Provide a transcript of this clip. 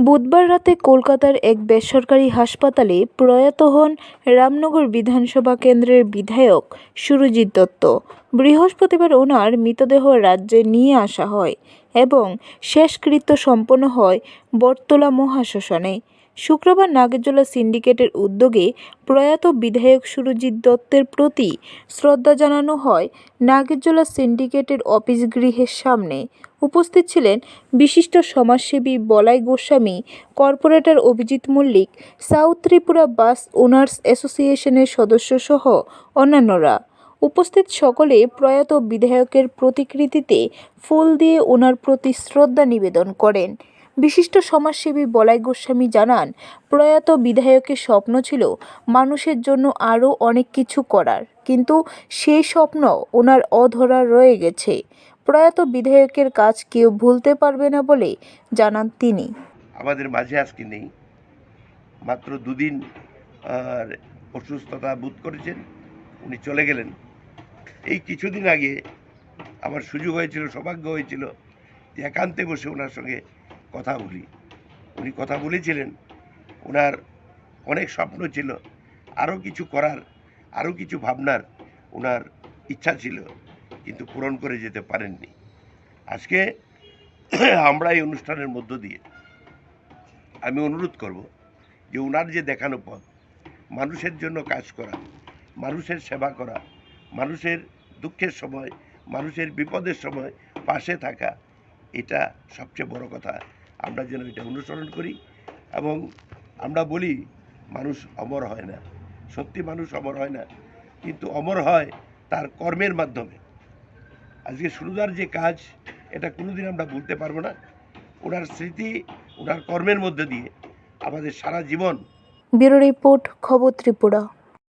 বুধবার রাতে কলকাতার এক বেসরকারি হাসপাতালে প্রয়াত হন রামনগর বিধানসভা কেন্দ্রের বিধায়ক সুরজিৎ দত্ত। বৃহস্পতিবার ওনার মৃতদেহ রাজ্যে নিয়ে আসা হয় এবং শেষকৃত্য সম্পন্ন হয় বটতলা মহাশ্মশানে। শুক্রবার নাগেরজোলা সিন্ডিকেটের উদ্যোগে প্রয়াত বিধায়ক সুরজিৎ দত্তের প্রতি শ্রদ্ধা জানানো হয় নাগেরজোলা সিন্ডিকেটের অফিস গৃহের সামনে। উপস্থিত ছিলেন বিশিষ্ট সমাজসেবী Balai Goswami, corporator Abhijit Mallick, south Tripura bus owners অ্যাসোসিয়েশনের সদস্যসহ অন্যান্যরা। উপস্থিত সকলে প্রয়াত বিধায়কের প্রতিকৃতিতে ফুল দিয়ে ওনার প্রতি শ্রদ্ধা নিবেদন করেন। বিশিষ্ট সমাজসেবী বলাই গোস্বামী জানান, প্রয়াত বিধায়কের স্বপ্ন ছিল মানুষের জন্য আরও অনেক কিছু করার, কিন্তু সেই স্বপ্ন ওনার অধরা রয়ে গেছে। প্রয়াত বিধায়কের কাজ কেউ ভুলতে পারবে না বলে জানান তিনি। আমাদের মাঝে আজকে নেই। মাত্র দুদিন অসুস্থতা বোধ করেছেন, উনি চলে গেলেন। এই কিছুদিন আগে আমার সুযোগ হয়েছিল, সৌভাগ্য হয়েছিল যে একান্তে বসে ওনার সঙ্গে কথা বলি। উনি কথা বলেছিলেন, ওনার অনেক স্বপ্ন ছিল, আরও কিছু করার, আরও কিছু ভাবনার ওনার ইচ্ছা ছিল, কিন্তু পূরণ করে যেতে পারেননি। আজকে আমরা এই অনুষ্ঠানের মধ্য দিয়ে আমি অনুরোধ করব যে ওনার যে দেখানো পথ, মানুষের জন্য কাজ করা, মানুষের সেবা করা মানুষের দুঃখের সময়, মানুষের বিপদের সময় পাশে থাকা, এটা সবচেয়ে বড় কথা। আমরা যেন এটা অনুসরণ করি এবং আমরা বলি, মানুষ অমর হয় না। সত্যি মানুষ অমর হয় না, কিন্তু অমর হয় তার কর্মের মাধ্যমে। আজকে সুরদার যে কাজ, এটা কোনোদিন আমরা ভুলতে পারব না। ওনার স্মৃতি, ওনার কর্মের মধ্যে দিয়ে আমাদের সারা জীবন ব্যুরো রিপোর্ট, খবর ত্রিপুরা।